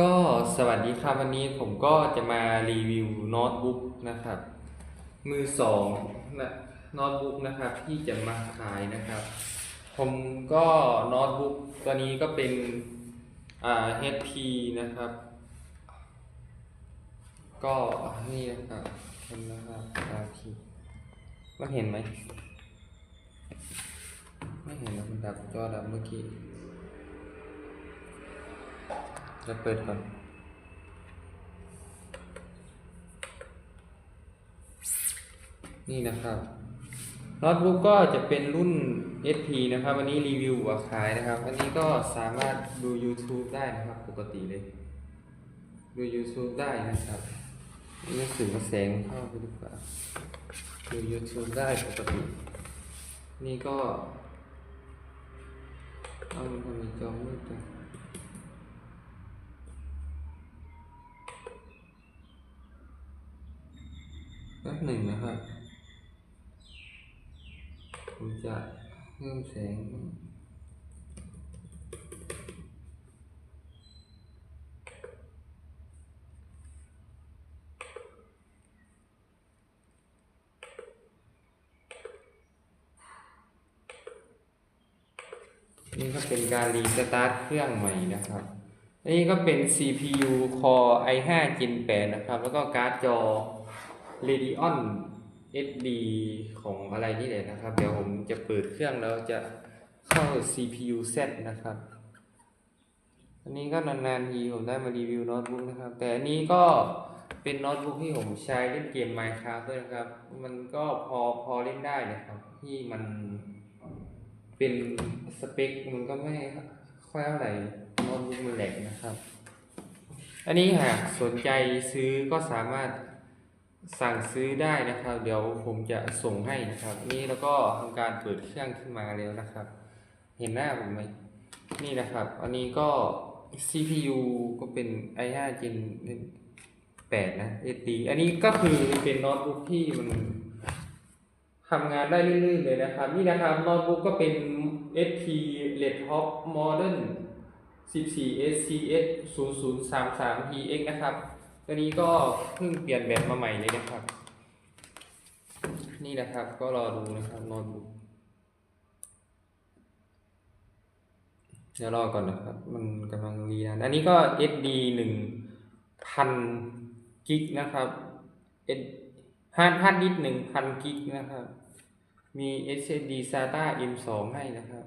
ก็สวัสดีครับวันนี้ผมก็จะมารีวิวโน้ตบุ๊กนะครับ มือสองนะโน้ตบุ๊กนะครับที่จะมาขายนะครับ ผมก็โน้ตบุ๊กตัวนี้ก็เป็นอ่า HP นะครับ ก็นี่นะครับเห็นนะครับตาทีมันเห็นไหมไม่เห็นนะมันดับจอดับเมื่อกี้ จะเปิดก่อนนี่นะครับโน้ตบุ๊กก็จะเป็นรุ่น SP นะครับ วันนี้รีวิวว่าขายนะครับ วันนี้ก็สามารถดู YouTube ได้นะครับ ปกติเลย ดู YouTube ได้นะครับนี่สึกว่าแสงเข้าไปหรือเปล่าดู YouTube ได้ปกติ นี่ก็ เอามันทำไมจอมืดจัง แป๊บหนึ่งนะครับ ผมจะเพิ่มแสงนี่ก็เป็นการรีสตาร์ทเครื่องใหม่นะครับนี่ก็เป็น CPU Core i5 Gen 8 นะครับ แล้วก็การ์ดจอ Radeon SD ของอะไรนี่แหละนะครับ เดี๋ยวผมจะเปิดเครื่องแล้วจะเข้า CPU Z นะครับ อันนี้ก็นานๆทีผมได้มารีวิวโน้ตบุ๊กนะครับ แต่อันนี้ก็เป็นโน้ตบุ๊กที่ผมใช้เล่นเกม Minecraft ด้วยนะครับ มันก็พอพอเล่นได้นะครับ ที่มันเป็นสเปคมันก็ไม่ค่อยเท่าไหร่โน้ตบุ๊กมันแหลกนะครับ อันนี้หากสนใจซื้อก็สามารถ สั่งซื้อได้นะครับ เดี๋ยวผมจะส่งให้นะครับ นี่แล้วก็ทำการเปิดเครื่องขึ้นมาแล้วนะครับ เห็นหน้าผมไหมนี่นะครับ อันนี้ก็ CPU ก็เป็น i5 Gen 8นะ SD อันนี้ก็คือเป็นโน้ตบุ๊กที่มันทำงานได้เรื่อยๆเลยนะครับ นี่นะครับโน้ตบุ๊กก็เป็น HP Laptop Modern 14 SCS 0033 TX นะครับ ตัวนี้ก็เพิ่งเปลี่ยนแบบมาใหม่เลยนะครับ นี่นะครับก็รอดูนะครับน้ตบุ๊กเดี๋ยวรอก่อนนะครับ มันกำลังรีนานอันนี้ก็ SD หนึ่งพันกิกนะครับ S ฮาร์ดฮาร์ดดิสหนึ่งพันกิกนะครับ มี SSD SATA M2 ให้นะครับ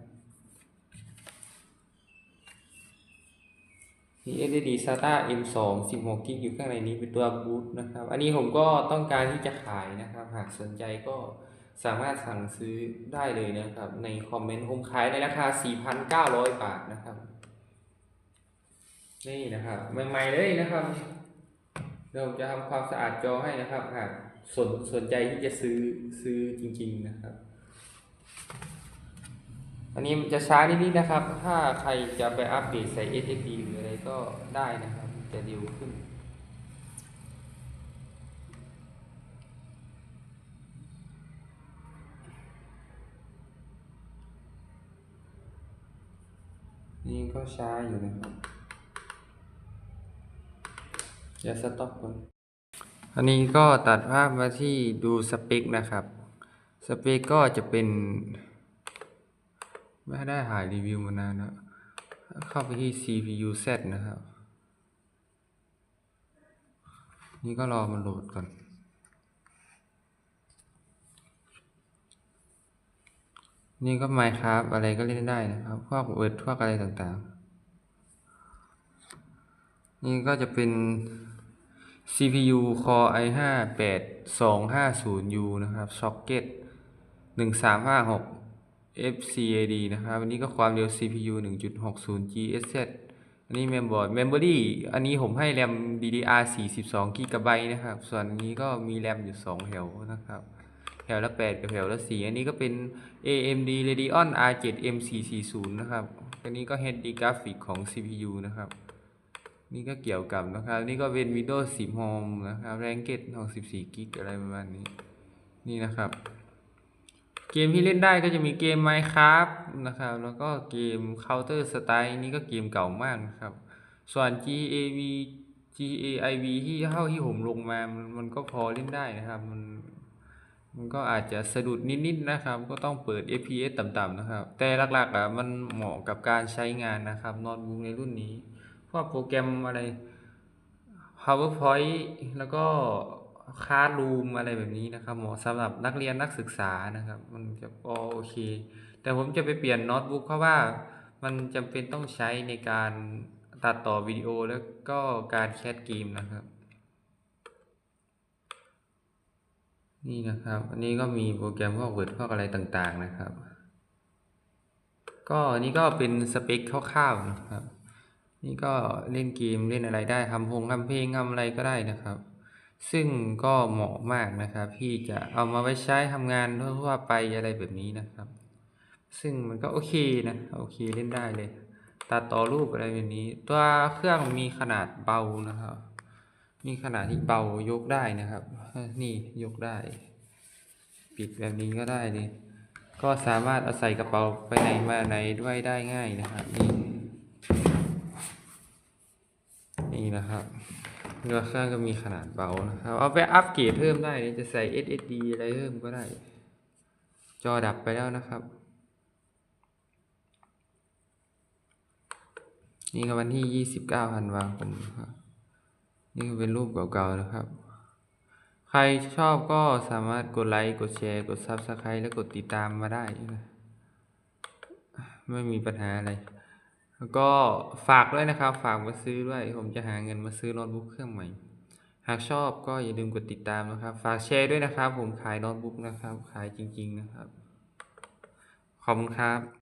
SSD SATA M2 16กิกอยู่ข้างในนี้เป็นตัวบูตนะครับ อันนี้ผมก็ต้องการที่จะขายนะครับ หากสนใจก็สามารถสั่งซื้อได้เลยนะครับ ในคอมเมนต์ผมขายในราคา 4,900 บาทนะครับ นี่นะครับ ใหม่ๆเลยนะครับเดี๋ยวผมจะทำความสะอาดจอให้นะครับ หากสนสนใจที่จะซื้อซื้อจริง ๆนะครับ อันนี้มันจะช้านิดๆนะครับ ถ้าใครจะไปอัปเดตใส่ SSD หรือ ก็ได้นะครับ จะเร็วขึ้น นี่ก็ช้าอยู่นะครับอย่าสต็อปก่อนอันนี้ก็ตัดภาพมาที่ดูสเปคนะครับ สเปคก็จะเป็น ไม่ได้หายรีวิวมานานแล้ว เข้าไปที่ CPU Z นะครับ นี่ก็รอมันโหลดก่อน นี่ก็ Minecraft อะไรก็เล่นได้นะครับ พวกเวิร์ดพวกอะไรต่างๆ นี่ก็จะเป็น CPU Core i5 8250U นะครับ Socket 1356 FCAD นะครับอันนี้ก็ความเร็ว CPU 1.60 GHz อันนี้ Mainboard Memory อันนี้ผมให้แรม DDR 42 GB นะครับ ส่วนอันนี้ก็มีแรมอยู่ 2 แถวนะครับ แถวละ 8 กับแถวละ 4 อันนี้ก็เป็น AMD Radeon R7 M440 นะครับ อันนี้ก็ HD Graphic ของ CPU นะครับ นี่ก็เกี่ยวกับนะครับ นี่ก็เป็น Windows 10 Home นะครับ Ranked 64กิกอะไรประมาณนี้ นี่นะครับ เกมที่เล่นได้ก็จะมีเกม Minecraft นะครับ แล้วก็เกม Counter Strike นี่ก็เกมเก่ามากนะครับ ส่วน GAV GAIV ที่เท่าที่ผมลงมา มันมันก็พอเล่นได้นะครับ มันมันก็อาจจะสะดุดนิดๆนะครับ ก็ต้องเปิด FPS ต่ำๆนะครับ แต่หลักๆอะมันเหมาะกับการใช้งานนะครับน้ตบุ๊กในรุ่นนี้ พวกโปรแกรมอะไร PowerPoint แล้วก็ Classroom อะไรแบบนี้นะครับเหมาะสำหรับนักเรียนนักศึกษานะครับ มันจะโอเค แต่ผมจะไปเปลี่ยนโน้ตบุ๊กเพราะว่ามันจำเป็นต้องใช้ในการตัดต่อวิดีโอแล้วก็การแคสเกมนะครับ นี่นะครับ อันนี้ก็มีโปรแกรมพวก Word พวกอะไรต่างๆนะครับ ก็อันนี้ก็เป็นสเปคคร่าวๆนะครับ นี่ก็เล่นเกมเล่นอะไรได้ทำพงทำเพลงทำอะไรก็ได้นะครับ ซึ่งก็เหมาะมากนะครับที่จะเอามาไว้ใช้ทำงานทั่วๆไปอะไรแบบนี้นะครับ ซึ่งมันก็โอเคนะโอเคเล่นได้เลย ตัดต่อรูปอะไรแบบนี้ ตัวเครื่องมีขนาดเบานะครับมีขนาดที่เบายกได้นะครับ นี่ยกได้ ปิดแบบนี้ก็ได้เลยก็สามารถเอาใส่กระเป๋าไปไหนมาไหนด้วยได้ง่ายนะครับ นี่นี่นะครับ ตัวเครื่องก็มีขนาดเบานะครับ เอาไปอัปเกรดเพิ่มได้จะใส่ SSD อะไรเพิ่มก็ได้ จอดับไปแล้วนะครับ นี่ก็วันที่ 29ธันวาคมนะครับ นี่ก็เป็นรูปเก่าๆนะครับ ใครชอบก็สามารถกดไลค์ กดแชร์ กด Subscribe และกดติดตามมาได้นะไม่มีปัญหาอะไร แล้วก็ฝากด้วยนะครับ ฝากมาซื้อด้วย ผมจะหาเงินมาซื้อโน้ตบุ๊กเครื่องใหม่ หากชอบก็อย่าลืมกดติดตามนะครับ ฝากแชร์ด้วยนะครับ ผมขายโน้ตบุ๊กนะครับ ขายจริง ๆนะครับ ขอบคุณครับ